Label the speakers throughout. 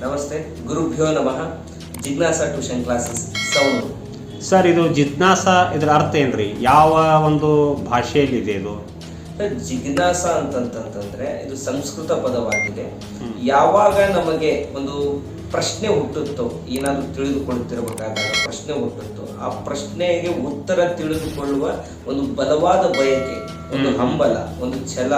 Speaker 1: ನಮಸ್ತೆ ಗುರುಭ್ಯೋ ನಮಃ. Jijnasa tuition classes sound.
Speaker 2: Sir ಇದು ಜಿಜ್ಞಾಸ ಇದರ ಅರ್ಥ ಏನ್ರಿ? ಯಾವ ಒಂದು ಭಾಷೆಯಲ್ಲಿದೆ ಇದು?
Speaker 1: ಜಿಜ್ಞಾಸ ಅಂತಂತಂದ್ರೆ ಇದು ಸಂಸ್ಕೃತ ಪದವಾಗಿದೆ. ಯಾವಾಗ ನಮಗೆ ಒಂದು ಪ್ರಶ್ನೆ ಹುಟ್ಟುತ್ತೋ ಏನಾದರೂ ತಿಳಿದುಕೊಳ್ಳುತ್ತಿರಬೇಕಾದಾಗ ಪ್ರಶ್ನೆ ಹುಟ್ಟುತ್ತೋ ಆ ಪ್ರಶ್ನೆಗೆ ಉತ್ತರ ತಿಳಿದುಕೊಳ್ಳುವ ಒಂದು ಬಲವಾದ ಬಯಕೆ ಒಂದು ಹಂಬಲ ಒಂದು ಛಲ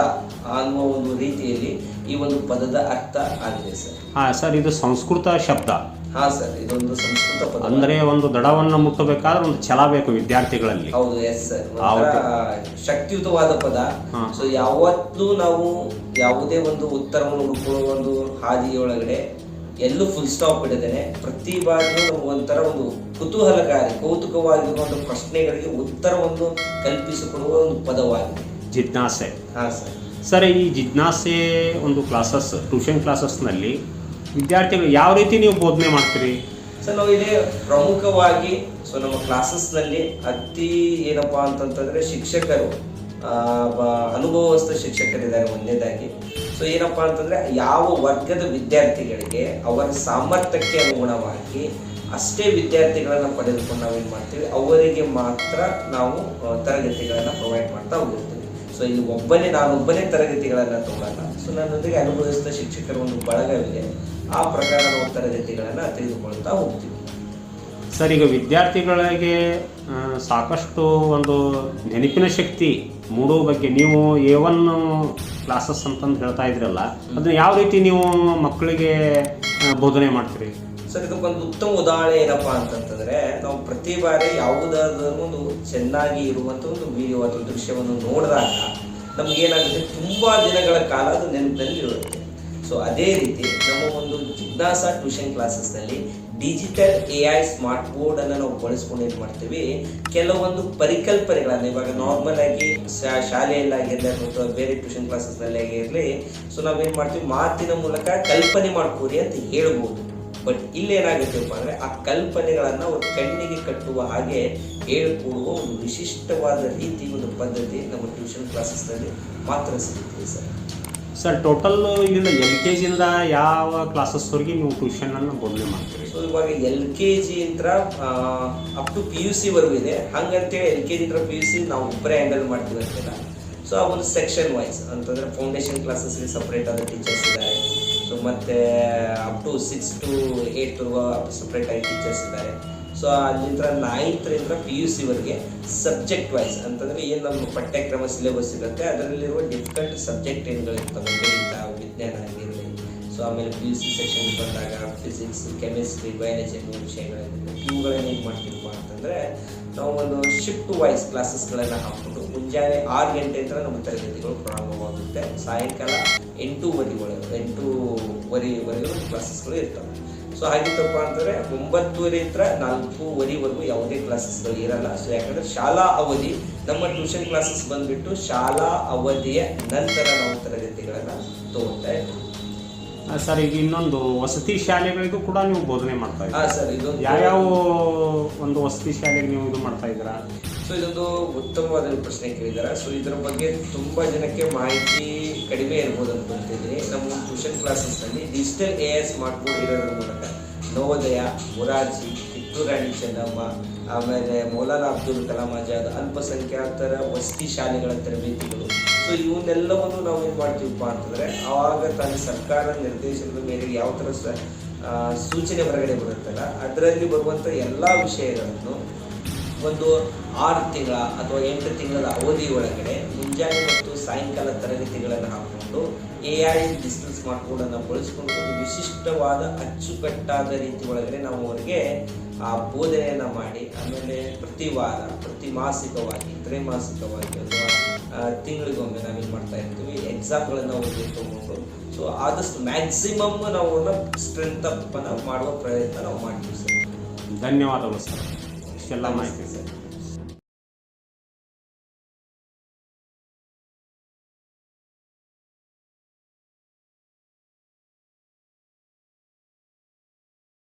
Speaker 1: ಅನ್ನುವ ಒಂದು ರೀತಿಯಲ್ಲಿ ಈ ಒಂದು ಪದದ ಅರ್ಥ ಆಗಿದೆ ಸರ್.
Speaker 2: ಹಾ ಸರ್ ಇದು ಸಂಸ್ಕೃತ ಶಬ್ದ.
Speaker 1: ಹಾ ಸರ್ ಇದೊಂದು ಸಂಸ್ಕೃತ ಪದ.
Speaker 2: ಅಂದ್ರೆ ಒಂದು ದಡವನ್ನು ಮುಟ್ಟಬೇಕಾದ್ರೆ ಒಂದು ಛಲ ಬೇಕು ವಿದ್ಯಾರ್ಥಿಗಳಲ್ಲಿ.
Speaker 1: ಹೌದು ಎಸ್ ಸರ್. ಶಕ್ತಿಯುತವಾದ ಪದ. ಸೊ ಯಾವತ್ತೂ ನಾವು ಯಾವುದೇ ಒಂದು ಉತ್ತರವನ್ನು ಹುಡುಕುವ ಒಂದು ಹಾದಿಯೊಳಗಡೆ ಎಲ್ಲೂ ಫುಲ್ ಸ್ಟಾಪ್ ಇಡದೇನೆ ಪ್ರತಿ ಬಾರಿಯೂ ಒಂಥರ ಒಂದು ಕುತೂಹಲಕಾರಿ ಕೌತುಕವಾಗಿರುವಂಥ ಒಂದು ಪ್ರಶ್ನೆಗಳಿಗೆ ಉತ್ತರವನ್ನು ಕಲ್ಪಿಸಿಕೊಡುವ ಒಂದು ಪದವಾಗಿದೆ.
Speaker 2: ಜಿಜ್ಞಾಸೆ.
Speaker 1: ಹಾಂ ಸರ್.
Speaker 2: ಸರ್ ಈ ಜಿಜ್ಞಾಸೆ ಒಂದು ಕ್ಲಾಸಸ್ ಟ್ಯೂಷನ್ ಕ್ಲಾಸಸ್ನಲ್ಲಿ ವಿದ್ಯಾರ್ಥಿಗಳು ಯಾವ ರೀತಿ ನೀವು ಬೋಧನೆ ಮಾಡ್ತೀರಿ?
Speaker 1: ಸರ್ ನಾವು ಇಲ್ಲಿ ಪ್ರಮುಖವಾಗಿ ಸೊ ನಮ್ಮ ಕ್ಲಾಸಸ್ನಲ್ಲಿ ಅತಿ ಏನಪ್ಪಾ ಅಂತಂತಂದರೆ ಶಿಕ್ಷಕರು ಅನುಭವಸ್ಥ ಶಿಕ್ಷಕರಿದ್ದಾರೆ ಒಂದನೇದಾಗಿ ಸೊ ಏನಪ್ಪಾ ಅಂತಂದ್ರೆ ಯಾವ ವರ್ಗದ ವಿದ್ಯಾರ್ಥಿಗಳಿಗೆ ಅವರ ಸಾಮರ್ಥ್ಯಕ್ಕೆ ಅನುಗುಣವಾಗಿ ಅಷ್ಟೇ ವಿದ್ಯಾರ್ಥಿಗಳನ್ನು ಪಡೆದುಕೊಂಡು ನಾವೇನು ಮಾಡ್ತೀವಿ, ಅವರಿಗೆ ಮಾತ್ರ ನಾವು ತರಗತಿಗಳನ್ನು ಪ್ರೊವೈಡ್ ಮಾಡ್ತಾ ಹೋಗಿರ್ತೀವಿ. ಸೊ ಇಲ್ಲಿ ಒಬ್ಬನೇ ನಾನೊಬ್ಬನೇ ತರಗತಿಗಳನ್ನು ತಗೊಳ್ಳಲ್ಲ ಸೊ ನನ್ನೊಂದಿಗೆ ಅನುಭವಿಸಿದ ಶಿಕ್ಷಕರ ಒಂದು ಬಳಗವಿದೆ. ಆ ಪ್ರಕಾರ ನಾವು ತರಗತಿಗಳನ್ನು ತೆಗೆದುಕೊಳ್ತಾ ಹೋಗ್ತೀವಿ.
Speaker 2: ಸರ್, ಈಗ ವಿದ್ಯಾರ್ಥಿಗಳಿಗೆ ಸಾಕಷ್ಟು ಒಂದು ನೆನಪಿನ ಶಕ್ತಿ ಮೂಡೋ ಬಗ್ಗೆ ನೀವು ಎ ಒನ್ ಕ್ಲಾಸಸ್ ಅಂತಂದು ಹೇಳ್ತಾ ಇದ್ರಲ್ಲ, ಅದನ್ನ ಯಾವ ರೀತಿ ನೀವು ಮಕ್ಕಳಿಗೆ ಬೋಧನೆ ಮಾಡ್ತೀರಿ?
Speaker 1: ಸರ್, ಇದಕ್ಕೊಂದು ಉತ್ತಮ ಉದಾಹರಣೆ ಏನಪ್ಪಾ ಅಂತಂತಂದ್ರೆ, ನಾವು ಪ್ರತಿ ಬಾರಿ ಯಾವುದಾದ್ರೂ ಒಂದು ಚೆನ್ನಾಗಿ ಇರುವಂತ ಒಂದು ವಿಡಿಯೋ ಅಥವಾ ದೃಶ್ಯವನ್ನು ನೋಡಿದಾಗ ನಮ್ಗೆ ಏನಾಗುತ್ತೆ, ತುಂಬಾ ದಿನಗಳ ಕಾಲ ಅದು ನೆನಪಿನಲ್ಲಿ ಇರುತ್ತೆ. ಸೊ ಅದೇ ರೀತಿ ನಮ್ಮ ಒಂದು Jijnasa tuition ಕ್ಲಾಸಸ್ನಲ್ಲಿ digital A I smart board ಅನ್ನ ನಾವು ಬಳಸ್ಕೊಂಡು ಏನು ಮಾಡ್ತೀವಿ? ಕೆಲವೊಂದು ಪರಿಕಲ್ಪನೆಗಳನ್ನ ಇವಾಗ ನಾರ್ಮಲ್ ಆಗಿ ಶಾಲೆಯಲ್ಲಾಗಿರಲಿ ಅಥವಾ ಬೇರೆ ಟ್ಯೂಷನ್ ಕ್ಲಾಸಸ್ನಲ್ಲಿ ಆಗಿರಲಿ. ಸೊ ನಾವೇನು ಮಾಡ್ತೀವಿ? ಮಾತಿನ ಮೂಲಕ ಕಲ್ಪನೆ ಮಾಡ್ಕೋರಿ ಅಂತ ಹೇಳ್ಬೋದು. ಬಟ್ ಇಲ್ಲೇನಾಗುತ್ತಪ್ಪ ಅಂದ್ರೆ ಆ ಕಲ್ಪನೆಗಳನ್ನು ಅವ್ರ ಕಣ್ಣಿಗೆ ಕಟ್ಟುವ ಹಾಗೆ ಹೇಳ್ಕೊಡುವ ಒಂದು ವಿಶಿಷ್ಟವಾದ ರೀತಿ ಒಂದು ಪದ್ಧತಿ ನಮ್ಮ ಟ್ಯೂಷನ್ ಕ್ಲಾಸಸ್ನಲ್ಲಿ ಮಾತ್ರ ಸಿಗುತ್ತೆ ಸರ್.
Speaker 2: ಸರ್ ಟೋಟಲ್ ಇಲ್ಲಿಂದ ಎಲ್ ಕೆ ಜಿಯಿಂದ ಯಾವ ಕ್ಲಾಸಸ್ವರೆಗೆ ನೀವು ಟ್ಯೂಷನನ್ನು ಬೋಧನೆ ಮಾಡ್ತೀರಿ?
Speaker 1: ಸೊ ಇವಾಗ ಎಲ್ ಕೆ ಜಿ ಇಂತ up to P U C ವರೆಗೂ ಇದೆ. ಹಂಗಂತೇಳಿ ಎಲ್ ಕೆ ಜಿ ಇಂದ ಪಿ ಯು ಸಿ ನಾವು ಒಬ್ಬರೇ ಹ್ಯಾಂಡಲ್ ಮಾಡ್ತೀವಿ ಅಂತ ಸೊ ಆ ಒಂದು ಸೆಕ್ಷನ್ ವೈಸ್ ಅಂತಂದ್ರೆ ಫೌಂಡೇಶನ್ ಕ್ಲಾಸಸ್ಗೆ ಸಪ್ರೇಟ್ ಆದ ಟೀಚರ್ಸ್ ಇದ್ದಾರೆ. ಸೊ ಮತ್ತೆ up to six to eight separate ಆಗಿ ಟೀಚರ್ಸ್ ಇದ್ದಾರೆ. ಸೊ ಅಲ್ಲಿಂದ ನಾಯಿತ್ರಿಂದ ಪಿ ಯು ಸಿ ವರೆಗೆ ಸಬ್ಜೆಕ್ಟ್ ವೈಸ್ ಅಂತಂದ್ರೆ ಏನು ನಮ್ಮ ಪಠ್ಯಕ್ರಮ ಸಿಲೆಬಸ್ ಇರುತ್ತೆ, ಅದರಲ್ಲಿರುವ ಡಿಫಿಕಲ್ಟ್ ಸಬ್ಜೆಕ್ಟ್ ಏನುಗಳಿರ್ತವೆ ಗಣಿತ ವಿಜ್ಞಾನ ಸೊ ಆಮೇಲೆ ಪಿ ಯು ಸಿ ಸೆಕ್ಷನ್ ಬಂದಾಗ ಫಿಸಿಕ್ಸ್ ಕೆಮಿಸ್ಟ್ರಿ ಬಯಾಲಜಿ ಅನ್ನೋ ವಿಷಯಗಳಿದೆ ಇವುಗಳನ್ನ ಏನು ಮಾಡ್ತೀವಪ್ಪ ಅಂತಂದರೆ ನಾವು ಒಂದು ಶಿಫ್ಟ್ ವೈಸ್ ಕ್ಲಾಸಸ್ಗಳನ್ನು ಹಾಕ್ಬಿಟ್ಟು ಮುಂಜಾನೆ ಆರು ಗಂಟೆಯಿಂದ ನಮ್ಮ ತರಗತಿಗಳು ಪ್ರಾರಂಭವಾಗುತ್ತೆ. ಸಾಯಂಕಾಲ ಎಂಟೂವರೆ ಒಳಗೆ ಎಂಟೂವರೆವರೆಗೂ ಕ್ಲಾಸಸ್ಗಳು ಇರ್ತವೆ. ಸೊ ಹಾಗಿತ್ತಪ್ಪ ಅಂತಂದರೆ ಒಂಬತ್ತುವರೆಯಿಂದ ನಾಲ್ಕೂವರೆವರೆಗೂ ಯಾವುದೇ ಕ್ಲಾಸಸ್ಗಳು ಇರಲ್ಲ. ಸೊ ಯಾಕಂದರೆ ಶಾಲಾ ಅವಧಿ, ನಮ್ಮ ಟ್ಯೂಷನ್ ಕ್ಲಾಸಸ್ ಬಂದುಬಿಟ್ಟು ಶಾಲಾ ಅವಧಿಯ ನಂತರ ನಾವು ತರಗತಿಗಳನ್ನು ತಗೋತಾ ಇರ್ತೀವಿ.
Speaker 2: ಸರ್ ಈಗ ಇನ್ನೊಂದು ವಸತಿ ಶಾಲೆಗಳಿಗೂ ಕೂಡ ನೀವು ಬೋಧನೆ ಮಾಡ್ತಾ
Speaker 1: ಹಾ
Speaker 2: ಇದ್ದೀರಾ
Speaker 1: ಸರ್ ಇದೊಂದು
Speaker 2: ಯಾವ್ಯಾವ ಒಂದು ವಸತಿ ಶಾಲೆಗೆ ನೀವು ಇದು ಮಾಡ್ತಾ ಇದ್ದೀರಾ?
Speaker 1: ಸೊ ಇದೊಂದು ಉತ್ತಮವಾದ ಪ್ರಶ್ನೆ ಕೇಳಿದ್ದಾರೆ? ಸೊ ಇದರ ಬಗ್ಗೆ ತುಂಬಾ ಜನಕ್ಕೆ ಮಾಹಿತಿ ಕಡಿಮೆ ಇರ್ಬೋದು ಅನ್ಕೊಂತಿದ್ದೀನಿ ನಮ್ಮ tuition ಕ್ಲಾಸಸ್ನಲ್ಲಿ digital A I smart board ಇರೋದ್ರ ಮೂಲಕ ನವೋದಯ ಮುರಾರ್ಜಿ ಕಿತ್ತೂರು ರಾಣಿ ಚೆನ್ನಮ್ಮ ಆಮೇಲೆ ಮೌಲಾನಾ ಅಬ್ದುಲ್ ಕಲಾಂ ಆಜಾದ್ ಅಲ್ಪಸಂಖ್ಯಾತರ ವಸತಿ ಶಾಲೆಗಳ ತರಬೇತಿಗಳು. ಸೊ ಇವನ್ನೆಲ್ಲವನ್ನು ನಾವು ಏನು ಮಾಡ್ತೀವಪ್ಪ ಅಂತಂದರೆ, ಆವಾಗ ತನ್ನ ಸರ್ಕಾರ ನಿರ್ದೇಶನದ ಮೇರೆಗೆ ಯಾವ ಥರ ಸ ಸೂಚನೆ ಹೊರಗಡೆ ಬರುತ್ತಲ್ಲ, ಅದರಲ್ಲಿ ಬರುವಂಥ ಎಲ್ಲ ವಿಷಯಗಳನ್ನು ಒಂದು ಆರು ತಿಂಗಳ ಅಥವಾ ಎಂಟು ತಿಂಗಳ ಅವಧಿ ಒಳಗಡೆ ಮುಂಜಾನೆ ಮತ್ತು ಸಾಯಂಕಾಲ ತರಗತಿಗಳನ್ನು ಹಾಕಿಕೊಂಡು ಎ ಐ ಡಿಜಿಟಲ್ ಸ್ಮಾರ್ಟ್ ಬೋರ್ಡನ್ನು ಬಳಸಿಕೊಂಡು ಒಂದು ವಿಶಿಷ್ಟವಾದ ಅಚ್ಚುಕಟ್ಟಾದ ರೀತಿ ಒಳಗಡೆ ನಾವು ಅವರಿಗೆ ಆ ಬೋಧನೆಯನ್ನು ಮಾಡಿ ಆಮೇಲೆ ಪ್ರತಿ ವಾರ ಪ್ರತಿ ಮಾಸಿಕವಾಗಿ ತ್ರೈಮಾಸಿಕವಾಗಿ ಅಥವಾ ತಿಂಗಳಿಗೊಮ್ಮೆ ನಾವೇನು ಮಾಡ್ತಾ ಇರ್ತೀವಿ ಎಕ್ಸಾಮ್ಗಳನ್ನು ಅವ್ರಿಗೆ ತೊಗೊಂಡು ಸೊ ಆದಷ್ಟು ಮ್ಯಾಕ್ಸಿಮಮ್ ನಾವು ಅವ್ರನ್ನ ಸ್ಟ್ರೆಂತ್ ಅಪ್ ಮಾಡುವ ಪ್ರಯತ್ನ ನಾವು ಮಾಡ್ತೀವಿ ಸರ್.
Speaker 2: ಧನ್ಯವಾದಗಳು ಸರ್. ಇಷ್ಟೆಲ್ಲ ಮಾಹಿತಿ
Speaker 1: ಸರ್.